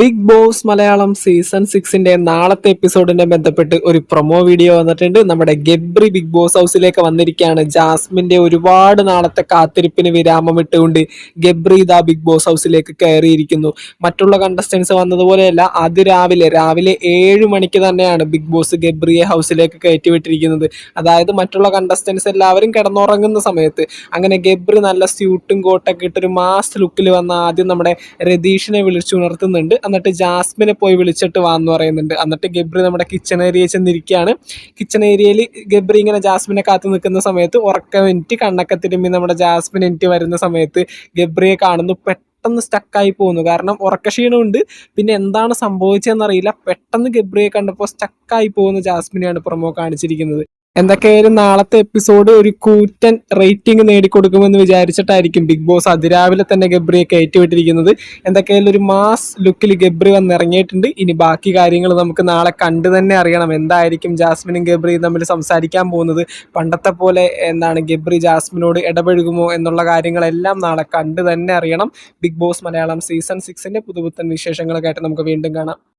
Big Boss Malayalam season സിക്സിന്റെ നാളത്തെ എപ്പിസോഡിനെ ബന്ധപ്പെട്ട് ഒരു പ്രൊമോ വീഡിയോ വന്നിട്ടുണ്ട്. നമ്മുടെ ഗബ്രി ബിഗ് ബോസ് ഹൗസിലേക്ക് വന്നിരിക്കുകയാണ്. ജാസ്മിന്റെ ഒരുപാട് നാളത്തെ കാത്തിരിപ്പിന് വിരാമം ഇട്ടുകൊണ്ട് ഗബ്രി ഇതാ ബിഗ് ബോസ് ഹൗസിലേക്ക് കയറിയിരിക്കുന്നു. മറ്റുള്ള കണ്ടസ്റ്റൻസ് വന്നതുപോലെയല്ല അത് രാവിലെ രാവിലെ ഏഴ് മണിക്ക് തന്നെയാണ് ബിഗ് ബോസ് ഗബ്രിയെ ഹൗസിലേക്ക് കയറ്റി വിട്ടിരിക്കുന്നത് അതായത് മറ്റുള്ള കണ്ടസ്റ്റൻസ് എല്ലാവരും കിടന്നുറങ്ങുന്ന സമയത്ത്. അങ്ങനെ ഗബ്രി നല്ല സ്യൂട്ടും കോട്ടൊക്കെ ഇട്ടൊരു മാസ് ലുക്കിൽ വന്ന ആദ്യം നമ്മുടെ രതീഷിനെ വിളിച്ചുണർത്തുന്നുണ്ട്. എന്നിട്ട് ജാസ്മിനെ പോയി വിളിച്ചിട്ട് വാന്ന് പറയുന്നുണ്ട്. എന്നിട്ട് ഗബ്രി നമ്മുടെ കിച്ചൺ ഏരിയയിൽ ചെന്നിരിക്കുകയാണ്. കിച്ചൺ ഏരിയയിൽ ഗബ്രി ഇങ്ങനെ ജാസ്മിനെ കാത്തു നിൽക്കുന്ന സമയത്ത് ഉറക്കം എനിക്ക് കണ്ണൊക്കെ തിരുമ്പി നമ്മുടെ ജാസ്മിൻ എനിക്ക് വരുന്ന സമയത്ത് ഗബ്രിയെ കാണുന്നു. പെട്ടെന്ന് സ്റ്റക്കായി പോകുന്നു. കാരണം ഉറക്കക്ഷീണമുണ്ട് പിന്നെ എന്താണ് സംഭവിച്ചതെന്നറിയില്ല പെട്ടെന്ന് ഗബ്രിയെ കണ്ടപ്പോൾ സ്റ്റക്കായി പോകുന്ന ജാസ്മിനെയാണ് പ്രൊമോ കാണിച്ചിരിക്കുന്നത്. എന്തൊക്കെയായാലും നാളത്തെ എപ്പിസോഡ് ഒരു കൂറ്റൻ റേറ്റിംഗ് നേടിക്കൊടുക്കുമെന്ന് വിചാരിച്ചിട്ടായിരിക്കും ബിഗ് ബോസ് അതിരാവിലെ തന്നെ ഗബ്രിയെ കയറ്റിവിട്ടിരിക്കുന്നത് എന്തൊക്കെയായാലും ഒരു മാസ് ലുക്കിൽ ഗബ്രി വന്നിറങ്ങിയിട്ടുണ്ട്. ഇനി ബാക്കി കാര്യങ്ങൾ നമുക്ക് നാളെ കണ്ടു തന്നെ അറിയണം. എന്തായിരിക്കും ജാസ്മിനും ഗബ്രിയും തമ്മിൽ സംസാരിക്കാൻ പോകുന്നത്? പണ്ടത്തെ പോലെ എന്താണ് ഗബ്രി ജാസ്മിനോട് ഇടപഴകുമോ എന്നുള്ള കാര്യങ്ങളെല്ലാം നാളെ കണ്ടു തന്നെ അറിയണം. ബിഗ് ബോസ് മലയാളം സീസൺ സിക്സിന്റെ പുതുപുത്തൻ വിശേഷങ്ങളൊക്കെ ആയിട്ട് നമുക്ക് വീണ്ടും കാണാം.